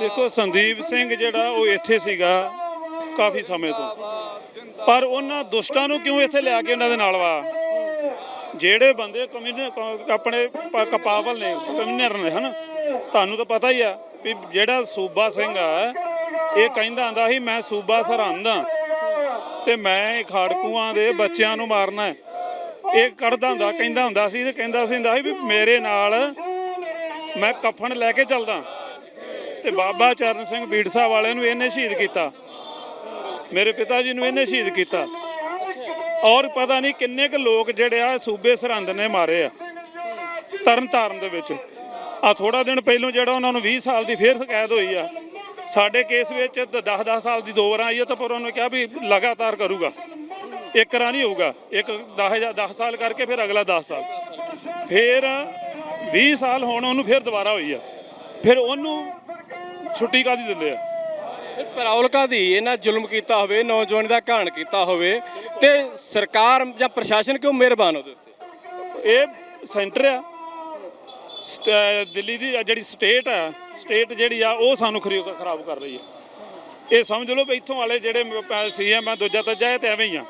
ਦੇਖੋ, ਸੰਦੀਪ ਸਿੰਘ ਜਿਹੜਾ ਉਹ ਇੱਥੇ ਸੀਗਾ ਕਾਫੀ ਸਮੇਂ ਤੋਂ। ਪਰ ਉਹਨਾਂ ਦੁਸ਼ਟਾਂ ਨੂੰ ਕਿਉਂ ਇੱਥੇ ਲਿਆ ਕੇ ਉਹਨਾਂ ਦੇ ਨਾਲ ਵਾ? ਜਿਹੜੇ ਬੰਦੇ ਕਮਿਊਨ ਆਪਣੇ ਕਪਾਵਲ ਨੇ ਕਮਿਊਨਰ ਨੇ, ਹਨ? ਤੁਹਾਨੂੰ ਤਾਂ ਪਤਾ ਹੀ ਆ ਵੀ ਜਿਹੜਾ ਸੂਬਾ ਸਿੰਘ ਆ, ਇਹ ਕਹਿੰਦਾ ਆਂਦਾ ਸੀ, ਮੈਂ ਸੂਬਾ ਸਰਹੰਦ ਆ ਤੇ ਮੈਂ ਖਾੜਕੂਆਂ ਦੇ ਬੱਚਿਆਂ ਨੂੰ ਮਾਰਨਾ ਹੈ। ਇਹ ਕਰਦਾ ਹੁੰਦਾ, ਕਹਿੰਦਾ ਹੁੰਦਾ ਸੀ ਤੇ ਕਹਿੰਦਾ ਸੀ ਹੁੰਦਾ ਸੀ ਵੀ ਮੇਰੇ ਨਾਲ ਮੈਂ ਕਫਨ ਲੈ ਕੇ ਚੱਲਦਾ। ਤੇ ਬਾਬਾ ਚਰਨ ਸਿੰਘ ਬੀੜਸਾ ਵਾਲਿਆਂ ਨੂੰ ਇਹਨੇ ਸ਼ਹੀਦ ਕੀਤਾ। ਮੇਰੇ ਪਿਤਾ ਜੀ ਨੂੰ ਇਹਨੇ ਸ਼ਹੀਦ ਕੀਤਾ। ਔਰ ਪਤਾ ਨਹੀਂ ਕਿੰਨੇ ਕੁ ਲੋਕ ਜਿਹੜੇ ਆ ਸੂਬੇ ਸਰਹੰਦ ਨੇ ਮਾਰੇ ਆ, ਤਰਨਤਾਰਨ ਦੇ ਵਿੱਚ। ਆ ਥੋੜਾ ਦਿਨ ਪਹਿਲੋਂ ਜਿਹੜਾ ਉਹਨਾਂ ਨੂੰ 20 ਸਾਲ ਦੀ ਫੇਰ ਸ਼ਿਕਾਇਤ ਹੋਈ ਆ। ਸਾਡੇ ਕੇਸ ਵਿੱਚ 10-10 ਸਾਲ ਦੀ ਦੋ ਵਾਰਾਂ ਆਈ ਆ ਤਾਂ ਪਰ ਉਹਨੇ ਕਿਹਾ ਵੀ ਲਗਾਤਾਰ ਕਰੂਗਾ। ਇੱਕ ਰਾਂ ਨਹੀਂ ਹੋਊਗਾ, ਇੱਕ 10 ਜਾਂ 10 ਸਾਲ ਕਰਕੇ ਫਿਰ ਅਗਲਾ 10 ਸਾਲ। ਫਿਰ 20 ਸਾਲ ਹੋਣ ਉਹਨੂੰ ਫਿਰ ਦੁਬਾਰਾ ਹੋਈ ਆ। ਫਿਰ ਉਹਨੂੰ ਛੁੱਟੀ ਕਾਦੀ ਦਿੰਦੇ ਆ? ਫਿਰ ਪਰੌਲਕਾ ਦੀ ਇਹਨਾਂ ਜ਼ੁਲਮ ਕੀਤਾ ਹੋਵੇ ਨੌਜਵਾਨ ਦਾ ਘਾਣ ਕੀਤਾ ਹੋਵੇ ਤੇ ਸਰਕਾਰ ਜਾਂ ਪ੍ਰਸ਼ਾਸਨ ਕਿਉਂ ਮਿਹਰਬਾਨ ਉਹਦੇ ਉੱਤੇ? ਇਹ ਸੈਂਟਰ ਆ। ਦਿੱਲੀ ਦੀ ਆ ਜਿਹੜੀ ਸਟੇਟ ਆ ਸਟੇਟ ਜਿਹੜੀ ਆ ਉਹ ਸਾਨੂੰ ਖਰੀ- ਖਰਾਬ ਕਰ ਰਹੀ ਹੈ ਇਹ ਸਮਝ ਲਓ ਵੀ ਇੱਥੋਂ ਵਾਲੇ ਜਿਹੜੇ ਸੀਐਮ ਆ ਦੂਜਾ ਤੀਜਾ ਇਹ ਤੇ ਐਵੇਂ ਹੀ ਆ।